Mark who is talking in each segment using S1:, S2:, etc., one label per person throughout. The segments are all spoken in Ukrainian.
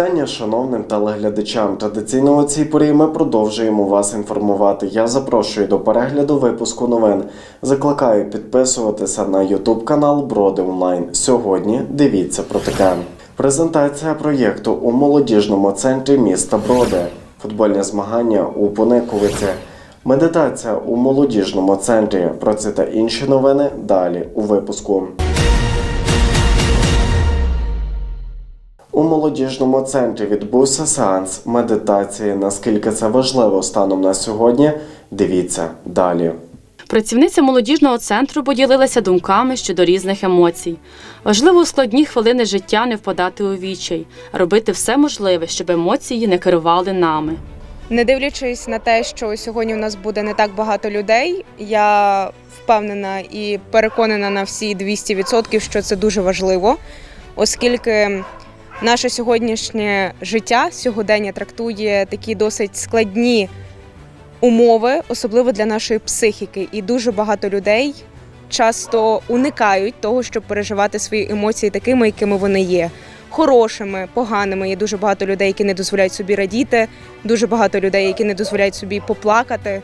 S1: Вітання шановним телеглядачам. Традиційно у цій порі ми продовжуємо вас інформувати. Я запрошую до перегляду випуску новин. Закликаю підписуватися на YouTube канал Броди Онлайн. Сьогодні дивіться про таке. Презентація проєкту у молодіжному центрі міста Броди. Футбольне змагання у Пониковиці. Медитація у молодіжному центрі. Про це та інші новини далі у випуску. У молодіжному центрі відбувся сеанс медитації. Наскільки це важливо станом на сьогодні? Дивіться далі.
S2: Працівниця молодіжного центру поділилася думками щодо різних емоцій. Важливо у складні хвилини життя не впадати у відчай, робити все можливе, щоб емоції не керували нами.
S3: Не дивлячись на те, що сьогодні у нас буде не так багато людей, я впевнена і переконана на всі 200%, що це дуже важливо, оскільки наше сьогоднішнє життя, сьогодення трактує такі досить складні умови, особливо для нашої психіки. І дуже багато людей часто уникають того, щоб переживати свої емоції такими, якими вони є. Хорошими, поганими. Є дуже багато людей, які не дозволяють собі радіти, дуже багато людей, які не дозволяють собі поплакати.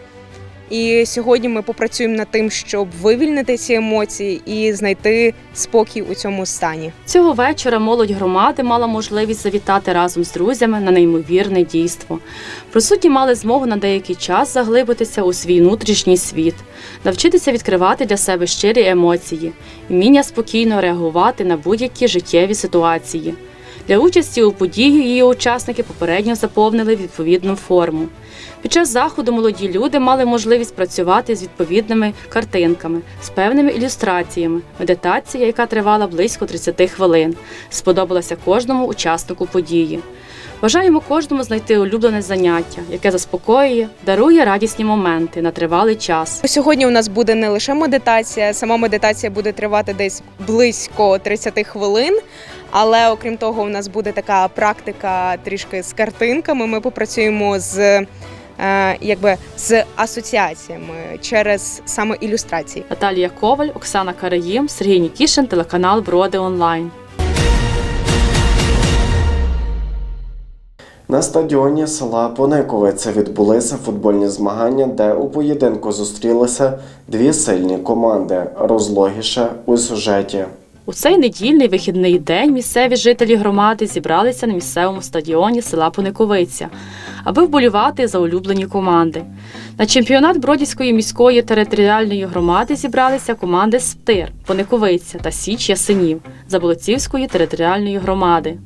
S3: І сьогодні ми попрацюємо над тим, щоб вивільнити ці емоції і знайти спокій у цьому стані.
S2: Цього вечора молодь громади мала можливість завітати разом з друзями на неймовірне дійство. Присутні мали змогу на деякий час заглибитися у свій внутрішній світ, навчитися відкривати для себе щирі емоції, вміння спокійно реагувати на будь-які життєві ситуації. Для участі у події її учасники попередньо заповнили відповідну форму. Під час заходу молоді люди мали можливість працювати з відповідними картинками, з певними ілюстраціями. Медитація, яка тривала близько 30 хвилин, сподобалася кожному учаснику події. Бажаємо кожному знайти улюблене заняття, яке заспокоює, дарує радісні моменти на тривалий час.
S3: Сьогодні у нас буде не лише медитація, сама медитація буде тривати десь близько 30 хвилин. Але окрім того, у нас буде така практика трішки з картинками. Ми попрацюємо з е, якби з асоціаціями через саме ілюстрації.
S2: Наталія Коваль, Оксана Караїм, Сергій Нікішин, телеканал Броди Онлайн.
S1: На стадіоні села Пониковиця відбулися футбольні змагання, де у поєдинку зустрілися дві сильні команди. Розлогіше у сюжеті.
S2: У цей недільний вихідний день місцеві жителі громади зібралися на місцевому стадіоні села Пониковиця, аби вболівати за улюблені команди. На чемпіонат Бродівської міської територіальної громади зібралися команди Стир, Пониковиця та Січ Ясенів Заболоцівської територіальної громади.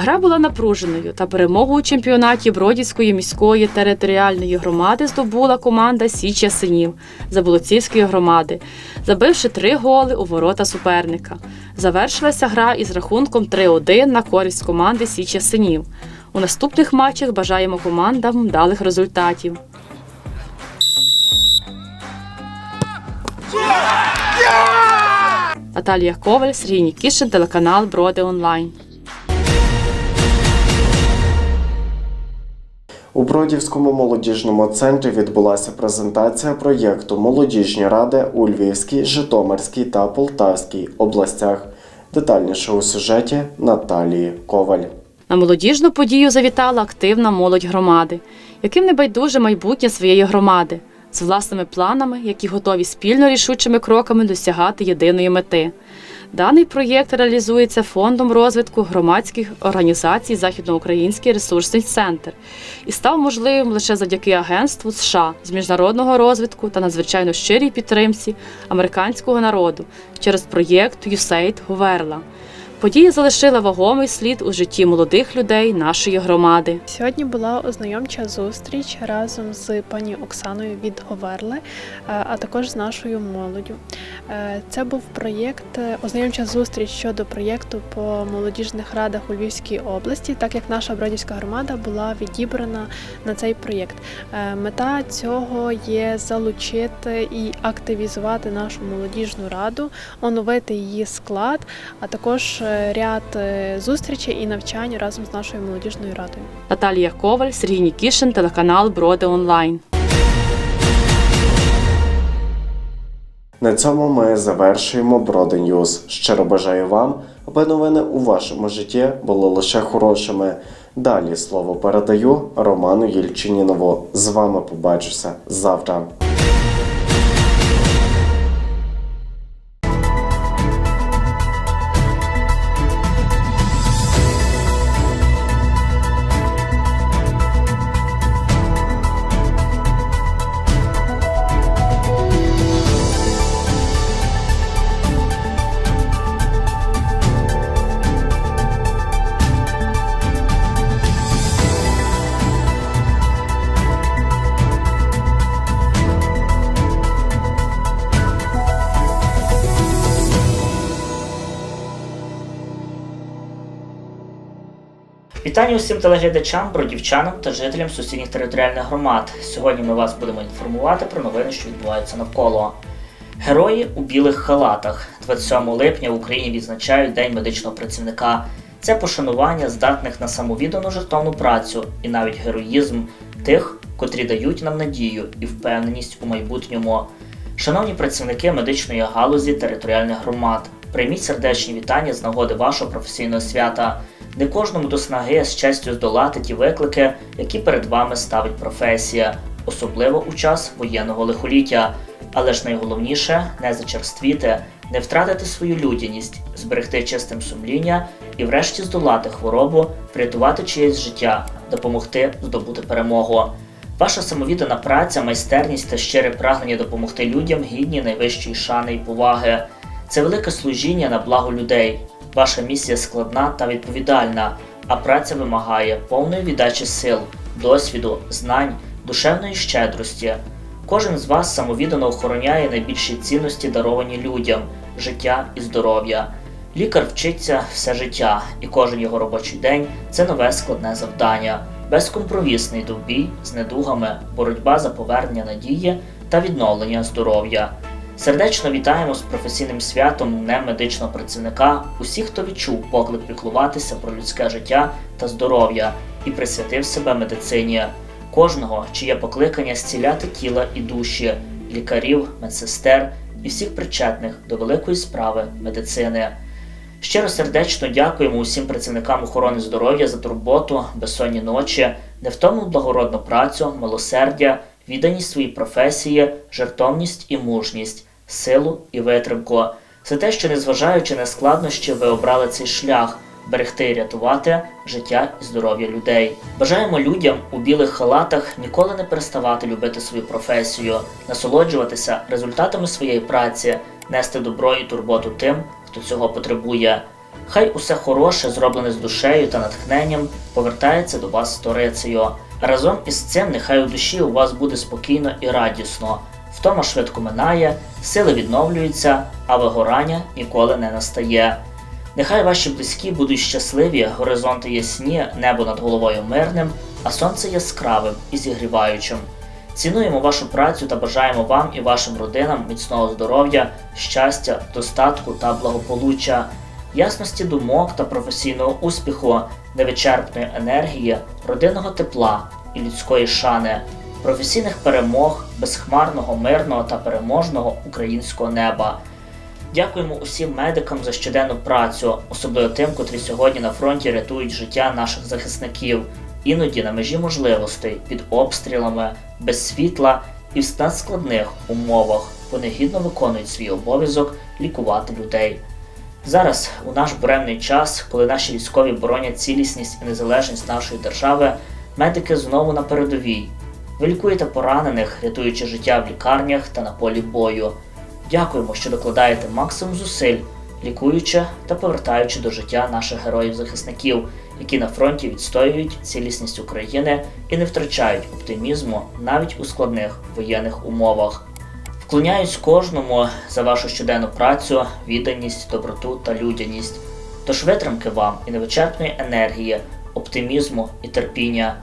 S2: Гра була напруженою, та перемогу у чемпіонаті Бродівської міської територіальної громади здобула команда Січ Ясенів Заболоцівської громади, забивши три голи у ворота суперника. Завершилася гра із рахунком 3-1 на користь команди Січ Ясенів. У наступних матчах бажаємо командам вдалих результатів. Наталія Коваль, Сергій Нікішин, телеканал Броди Онлайн.
S1: У Бродівському молодіжному центрі відбулася презентація проєкту Молодіжні ради у Львівській, Житомирській та Полтавській областях. Детальніше у сюжеті Наталії Коваль.
S2: На молодіжну подію завітала активна молодь громади, яким не байдуже майбутнє своєї громади, з власними планами, які готові спільно рішучими кроками досягати єдиної мети. Даний проєкт реалізується фондом розвитку громадських організацій Західноукраїнський ресурсний центр і став можливим лише завдяки агентству США з міжнародного розвитку та надзвичайно щирій підтримці американського народу через проєкт USAID Говерла. Подія залишила вагомий слід у житті молодих людей нашої громади.
S4: Сьогодні була ознайомча зустріч разом з пані Оксаною від Говерли, е, а також з нашою молоддю. Е, Це був проєкт, е, ознайомча зустріч щодо проєкту по молодіжних радах у Львівській області, так як наша бродівська громада була відібрана на цей проєкт. Мета цього є залучити і активізувати нашу молодіжну раду, оновити її склад, а також ряд е, зустрічей і навчань разом з нашою молодіжною радою.
S2: Наталія Коваль, Сергій Нікішин, телеканал Броди Онлайн.
S1: На цьому ми завершуємо Броди Ньюз. Щиро бажаю вам, аби новини у вашому житті були лише хорошими. Далі слово передаю Роману Єльчинінову. З вами побачуся завтра.
S5: Вітання усім телеглядачам, бродівчанам та жителям сусідніх територіальних громад. Сьогодні ми вас будемо інформувати про новини, що відбуваються навколо. Герої у білих халатах. 27 липня в Україні відзначають День медичного працівника. Це пошанування здатних на самовіддану жертовну працю і навіть героїзм тих, котрі дають нам надію і впевненість у майбутньому. Шановні працівники медичної галузі територіальних громад, прийміть сердечні вітання з нагоди вашого професійного свята. Не кожному до снаги з честю здолати ті виклики, які перед вами ставить професія, особливо у час воєнного лихоліття. Але ж найголовніше не зачерствіти, не втратити свою людяність, зберегти чистим сумління і врешті здолати хворобу, врятувати чиєсь життя, допомогти здобути перемогу. Ваша самовіддана праця, майстерність та щире прагнення допомогти людям гідні найвищої шани і поваги. Це велике служіння на благо людей. Ваша місія складна та відповідальна, а праця вимагає повної віддачі сил, досвіду, знань, душевної щедрості. Кожен з вас самовіддано охороняє найбільші цінності, даровані людям життя і здоров'я. Лікар вчиться все життя, і кожен його робочий день це нове складне завдання, безкомпромісний довбій з недугами, боротьба за повернення надії та відновлення здоров'я. Сердечно вітаємо з професійним святом Днем медичного працівника усіх, хто відчув поклик піклуватися про людське життя та здоров'я і присвятив себе медицині. Кожного, чиє покликання зціляти тіла і душі, лікарів, медсестер і всіх причетних до великої справи медицини. Щиро сердечно дякуємо усім працівникам охорони здоров'я за турботу, безсонні ночі, невтомну благородну працю, милосердя, відданість своїй професії, жертовність і мужність, силу і витримку. За те, що незважаючи на складнощі, ви обрали цей шлях берегти і рятувати життя і здоров'я людей. Бажаємо людям у білих халатах ніколи не переставати любити свою професію, насолоджуватися результатами своєї праці, нести добро і турботу тим, хто цього потребує. Хай усе хороше, зроблене з душею та натхненням, повертається до вас сторицею. Разом із цим нехай у душі у вас буде спокійно і радісно. Втома швидко минає, сили відновлюються, а вигорання ніколи не настає. Нехай ваші близькі будуть щасливі, горизонти ясні, небо над головою мирним, а сонце яскравим і зігріваючим. Цінуємо вашу працю та бажаємо вам і вашим родинам міцного здоров'я, щастя, достатку та благополуччя, ясності думок та професійного успіху, невичерпної енергії, родинного тепла і людської шани, професійних перемог, безхмарного, мирного та переможного українського неба. Дякуємо усім медикам за щоденну працю, особливо тим, котрі сьогодні на фронті рятують життя наших захисників, іноді на межі можливостей, під обстрілами, без світла і в надскладних умовах. Вони гідно виконують свій обов'язок лікувати людей. Зараз, у наш буремний час, коли наші військові боронять цілісність і незалежність нашої держави, медики знову на передовій. Ви лікуєте поранених, рятуючи життя в лікарнях та на полі бою. Дякуємо, що докладаєте максимум зусиль, лікуючи та повертаючи до життя наших героїв-захисників, які на фронті відстоюють цілісність України і не втрачають оптимізму навіть у складних воєнних умовах. Вклоняюсь кожному за вашу щоденну працю, відданість, доброту та людяність. Тож витримки вам і невичерпної енергії, оптимізму і терпіння.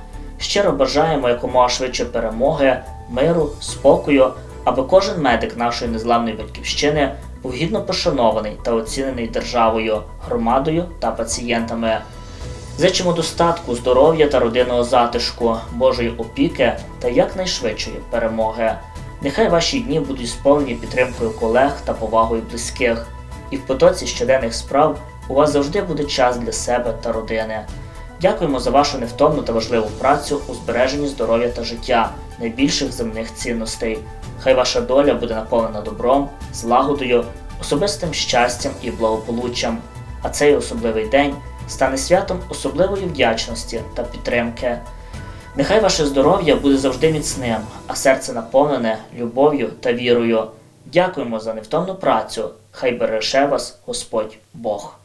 S5: Щиро бажаємо якомога швидше перемоги, миру, спокою, аби кожен медик нашої незламної батьківщини був гідно пошанований та оцінений державою, громадою та пацієнтами. Зичимо достатку, здоров'я та родинного затишку, Божої опіки та якнайшвидшої перемоги. Нехай ваші дні будуть сповнені підтримкою колег та повагою близьких, і в потоці щоденних справ у вас завжди буде час для себе та родини. Дякуємо за вашу невтомну та важливу працю у збереженні здоров'я та життя, найбільших земних цінностей. Хай ваша доля буде наповнена добром, злагодою, особистим щастям і благополуччям. А цей особливий день стане святом особливої вдячності та підтримки. Нехай ваше здоров'я буде завжди міцним, а серце наповнене любов'ю та вірою. Дякуємо за невтомну працю. Хай береже вас Господь Бог.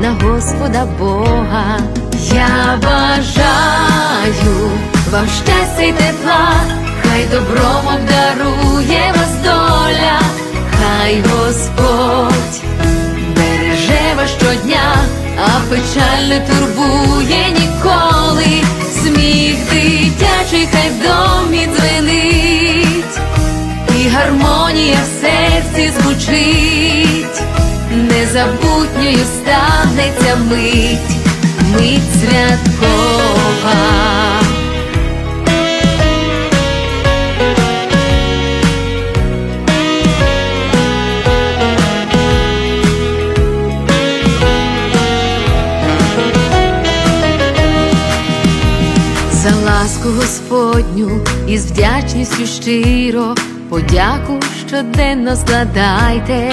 S6: на Господа Бога. Я бажаю вам щастя й тепла, хай добром обдарує вас доля, хай Господь береже вас щодня, а печаль не турбує ніколи. Сміх дитячий, хай в домі дзвенить і гармонія в серці звучить, незабутньою станеться мить, мить святкова. За ласку Господню і з вдячністю щиро подяку щоденно складайте,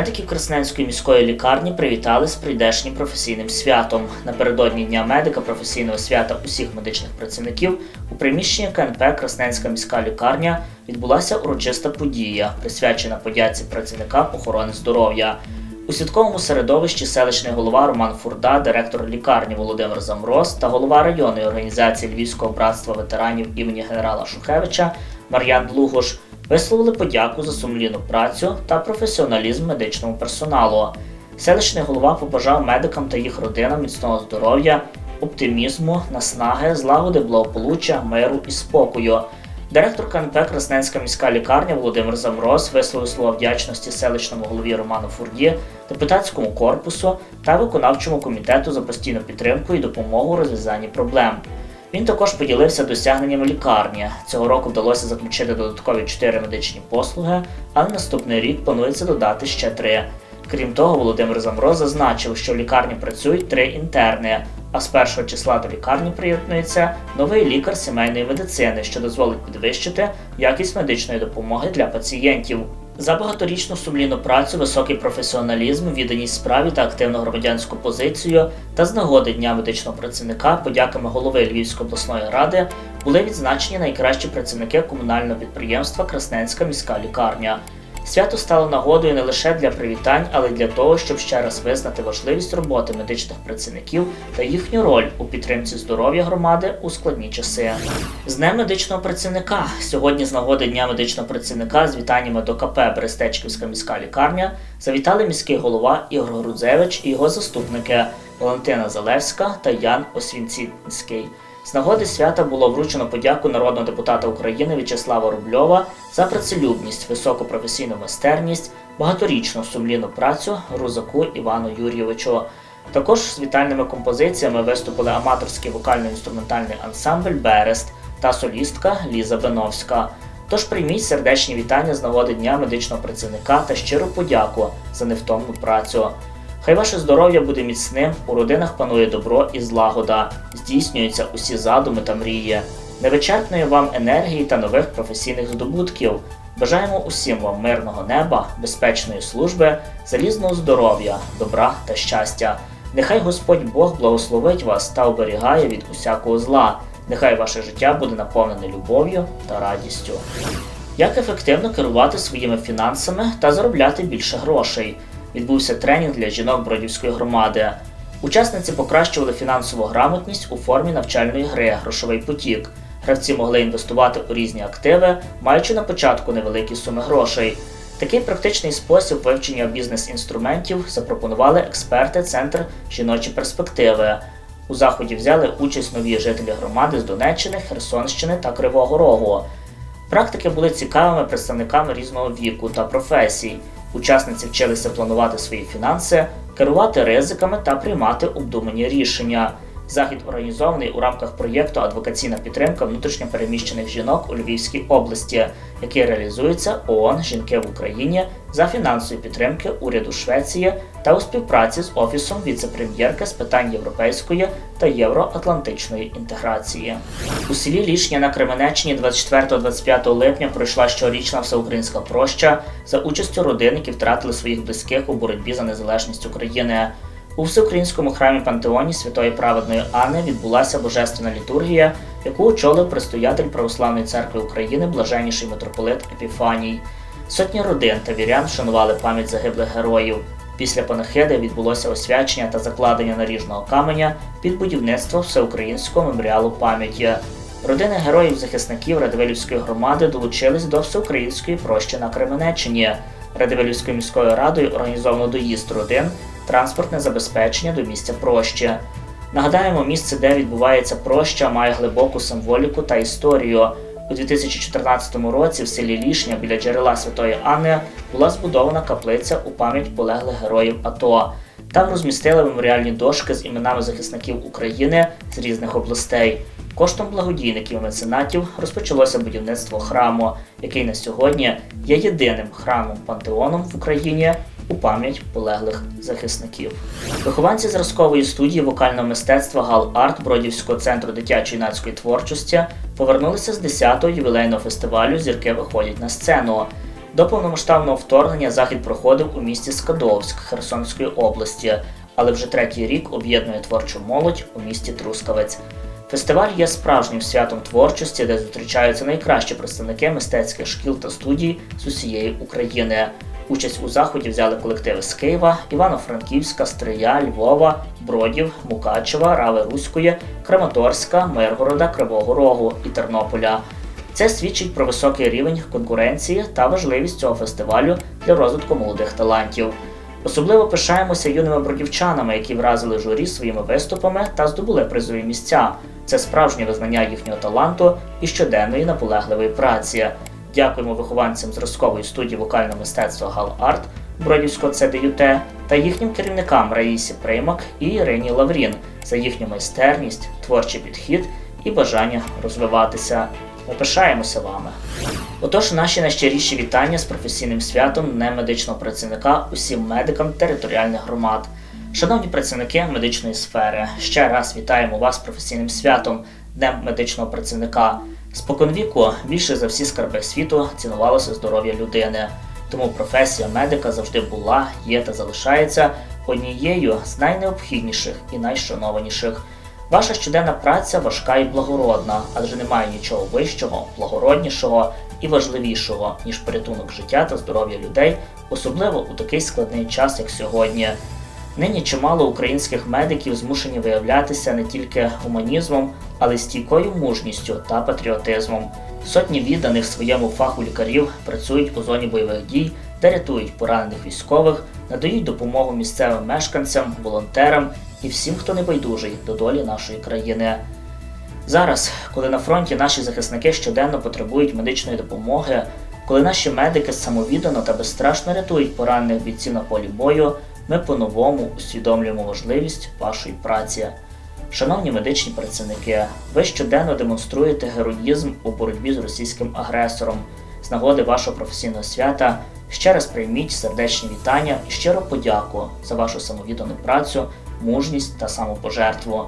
S5: Медиків Красненської міської лікарні привітали з прийдешнім професійним святом. Напередодні Дня медика професійного свята усіх медичних працівників у приміщенні КНП Красненська міська лікарня відбулася урочиста подія, присвячена подяці працівникам охорони здоров'я. У святковому середовищі селищний голова Роман Фурда, директор лікарні Володимир Замроз та голова районної організації Львівського братства ветеранів імені генерала Шухевича Мар'ян Длугош висловили подяку за сумлінну працю та професіоналізм медичному персоналу. Селищний голова побажав медикам та їх родинам міцного здоров'я, оптимізму, наснаги, злагоди, благополуччя, миру і спокою. Директор КНП Красненська міська лікарня Володимир Замроз висловив слова вдячності селищному голові Роману Фурді, депутатському корпусу та виконавчому комітету за постійну підтримку і допомогу у розв'язанні проблем. Він також поділився досягненнями лікарні. Цього року вдалося заключити додаткові 4 медичні послуги, а на наступний рік планується додати ще 3. Крім того, Володимир Замроз зазначив, що в лікарні працюють три інтерни, а з першого числа до лікарні приєднується новий лікар сімейної медицини, що дозволить підвищити якість медичної допомоги для пацієнтів. За багаторічну сумлінну працю, високий професіоналізм, відданість справі та активну громадянську позицію та з нагоди Дня медичного працівника подяками голови Львівської обласної ради були відзначені найкращі працівники комунального підприємства Красненська міська лікарня. Свято стало нагодою не лише для привітань, але й для того, щоб ще раз визнати важливість роботи медичних працівників та їхню роль у підтримці здоров'я громади у складні часи. З Днем медичного працівника сьогодні з нагоди Дня медичного працівника з вітаннями до КП Берестечківська міська лікарня завітали міський голова Ігор Грудзевич і його заступники Валентина Залевська та Ян Освінцінський. З нагоди свята було вручено подяку народного депутата України В'ячеслава Рубльова за працелюбність, високу професійну майстерність, багаторічну сумлінну працю Рузаку Івану Юрійовичу. Також з вітальними композиціями виступили аматорський вокально-інструментальний ансамбль Берест та солістка Ліза Беновська. Тож прийміть сердечні вітання з нагоди Дня медичного працівника та щиру подяку за невтомну працю. Хай ваше здоров'я буде міцним, у родинах панує добро і злагода, здійснюються усі задуми та мрії, невичерпної вам енергії та нових професійних здобутків. Бажаємо усім вам мирного неба, безпечної служби, залізного здоров'я, добра та щастя. Нехай Господь Бог благословить вас та оберігає від усякого зла. Нехай ваше життя буде наповнене любов'ю та радістю. Як ефективно керувати своїми фінансами та заробляти більше грошей? Відбувся тренінг для жінок Бродівської громади. Учасниці покращували фінансову грамотність у формі навчальної гри Грошовий потік. Гравці могли інвестувати у різні активи, маючи на початку невеликі суми грошей. Такий практичний спосіб вивчення бізнес-інструментів запропонували експерти Центр жіночі перспективи. У заході взяли участь нові жителі громади з Донеччини, Херсонщини та Кривого Рогу. Практики були цікавими представниками різного віку та професій. Учасниці вчилися планувати свої фінанси, керувати ризиками та приймати обдумані рішення. Захід організований у рамках проєкту Адвокаційна підтримка внутрішньопереміщених жінок у Львівській області, який реалізується ООН Жінки в Україні за фінансової підтримки уряду Швеції та у співпраці з Офісом віце-прем'єрки з питань європейської та євроатлантичної інтеграції. У селі Лішня на Кременеччині 24-25 липня пройшла щорічна всеукраїнська проща за участю родин, які втратили своїх близьких у боротьбі за незалежність України. У всеукраїнському храмі Пантеоні Святої Праведної Анни відбулася божественна літургія, яку очолив предстоятель Православної церкви України блаженніший митрополит Епіфаній. Сотні родин та вірян вшанували пам'ять загиблих героїв. Після панахиди відбулося освячення та закладення наріжного каменя під будівництво всеукраїнського меморіалу пам'яті. Родини героїв-захисників Радивилівської громади долучились до всеукраїнської прощі на Кременеччині. Радивилівською міською радою організовано доїзд родин, транспортне забезпечення до місця прощі. Нагадаємо, місце, де відбувається проща, має глибоку символіку та історію. У 2014 році в селі Лішня біля джерела Святої Анни була збудована каплиця у пам'ять полеглих героїв АТО. Там розмістили меморіальні дошки з іменами захисників України з різних областей. Коштом благодійників і меценатів розпочалося будівництво храму, який на сьогодні є єдиним храмом пантеоном в Україні у пам'ять полеглих захисників. Вихованці зразкової студії вокального мистецтва Гал Арт Бродівського центру дитячої юнацької творчості повернулися з 10-го ювілейного фестивалю Зірки виходять на сцену. До повномасштабного вторгнення захід проходив у місті Скадовськ Херсонської області, але вже третій рік об'єднує творчу молодь у місті Трускавець. Фестиваль є справжнім святом творчості, де зустрічаються найкращі представники мистецьких шкіл та студій з усієї України. Участь у заході взяли колективи з Києва, Івано-Франківська, Стрия, Львова, Бродів, Мукачева, Рави Руської, Краматорська, Миргорода, Кривого Рогу і Тернополя. Це свідчить про високий рівень конкуренції та важливість цього фестивалю для розвитку молодих талантів. Особливо пишаємося юними бродівчанами, які вразили журі своїми виступами та здобули призові місця. Це справжнє визнання їхнього таланту і щоденної наполегливої праці. Дякуємо вихованцям зразкової студії вокального мистецтва Гал Арт Бродівського ЦДЮТ та їхнім керівникам Раїсі Приймак і Ірині Лаврін за їхню майстерність, творчий підхід і бажання розвиватися. Ми пишаємося вами. Отож, наші найщиріші вітання з професійним святом Днем медичного працівника усім медикам територіальних громад. Шановні працівники медичної сфери, ще раз вітаємо вас професійним святом Днем медичного працівника. Споконвіку більше за всі скарби світу цінувалося здоров'я людини. Тому професія медика завжди була, є та залишається однією з найнеобхідніших і найшанованіших. Ваша щоденна праця важка і благородна, адже немає нічого вищого, благороднішого і важливішого, ніж порятунок життя та здоров'я людей, особливо у такий складний час, як сьогодні. Нині чимало українських медиків змушені виявлятися не тільки гуманізмом, але й стійкою мужністю та патріотизмом. Сотні відданих своєму фаху лікарів працюють у зоні бойових дій, де рятують поранених військових, надають допомогу місцевим мешканцям, волонтерам і всім, хто не байдужий до долі нашої країни. Зараз, коли на фронті наші захисники щоденно потребують медичної допомоги, коли наші медики самовіддано та безстрашно рятують поранених бійців на полі бою, ми по-новому усвідомлюємо важливість вашої праці. Шановні медичні працівники, ви щоденно демонструєте героїзм у боротьбі з російським агресором. З нагоди вашого професійного свята ще раз прийміть сердечні вітання і щиро подяку за вашу самовіддану працю, мужність та самопожертву.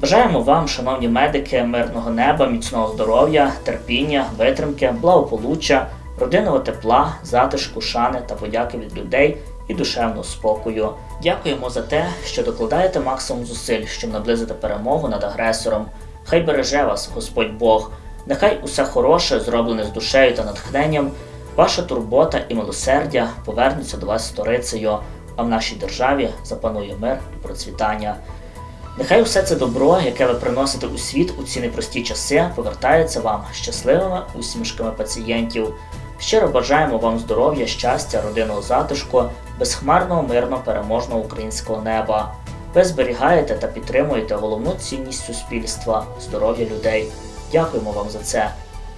S5: Бажаємо вам, шановні медики, мирного неба, міцного здоров'я, терпіння, витримки, благополуччя, родинного тепла, затишку, шани та подяки від людей і душевного спокою. Дякуємо за те, що докладаєте максимум зусиль, щоб наблизити перемогу над агресором. Хай береже вас, Господь Бог. Нехай усе хороше, зроблене з душею та натхненням, ваша турбота і милосердя повернуться до вас сторицею, а в нашій державі запанує мир і процвітання. Нехай усе це добро, яке ви приносите у світ у ці непрості часи, повертається вам щасливими усмішками пацієнтів. Щиро бажаємо вам здоров'я, щастя, родинного затишку, безхмарного, мирно переможного українського неба. Ви зберігаєте та підтримуєте головну цінність суспільства здоров'я людей. Дякуємо вам за це.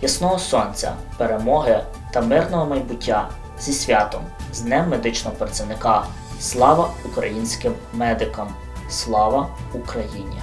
S5: Ясного сонця, перемоги та мирного майбуття зі святом, з Днем медичного працівника. Слава українським медикам! Слава Україні!